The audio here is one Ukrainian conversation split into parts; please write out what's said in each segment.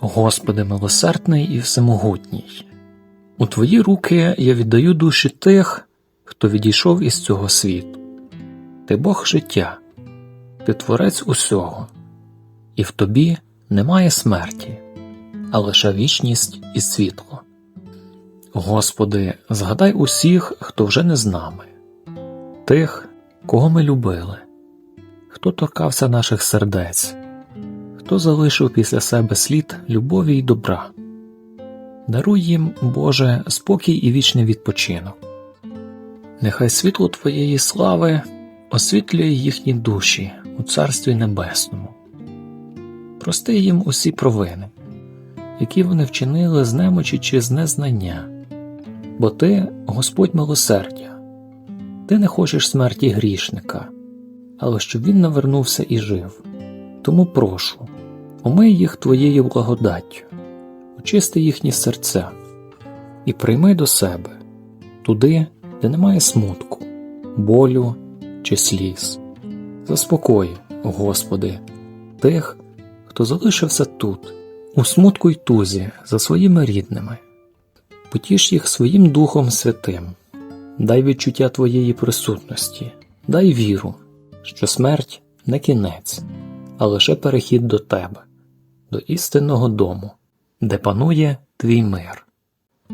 Господи милосердний і всемогутній, у Твої руки я віддаю душі тих, хто відійшов із цього світу. Ти Бог життя, ти творець усього, і в тобі немає смерті, а лише вічність і світло. Господи, згадай усіх, хто вже не з нами, тих, кого ми любили, хто торкався наших сердець, хто залишив після себе слід любові й добра. Даруй їм, Боже, спокій і вічний відпочинок. Нехай світло Твоєї слави освітлює їхні душі у Царстві Небесному. Прости їм усі провини, які вони вчинили з немочі чи з незнання, бо Ти, Господь милосердя, Ти не хочеш смерті грішника, але щоб він навернувся і жив. Тому прошу, омий їх Твоєю благодаттю, очисти їхні серця і прийми до себе туди, де немає смутку, болю чи сліз. Заспокой, Господи, тих, хто залишився тут, у смутку й тузі за своїми рідними. Потіш їх своїм Духом Святим, дай відчуття Твоєї присутності, дай віру, що смерть не кінець, а лише перехід до Тебе, до істинного дому, де панує Твій мир.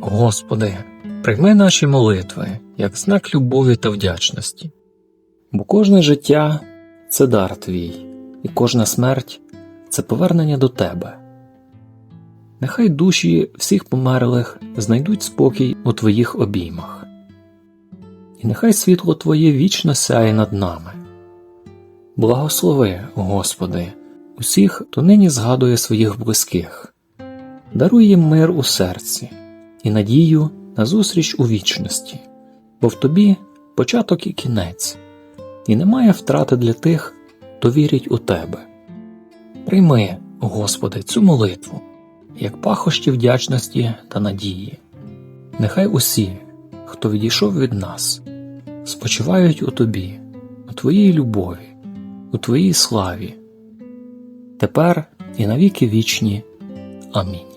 Господи, прийми наші молитви як знак любові та вдячності, бо кожне життя це дар Твій, і кожна смерть це повернення до Тебе. Нехай душі всіх померлих знайдуть спокій у Твоїх обіймах, і нехай світло Твоє вічно сяє над нами. Благослови, Господи, усіх, хто нині згадує своїх близьких, даруй їм мир у серці і надію на зустріч у вічності, бо в Тобі початок і кінець, і немає втрати для тих, хто вірить у Тебе. Прийми, Господи, цю молитву, як пахощі вдячності та надії. Нехай усі, хто відійшов від нас, спочивають у Тобі, у Твоїй любові, у Твоїй славі, тепер і навіки вічні. Амінь.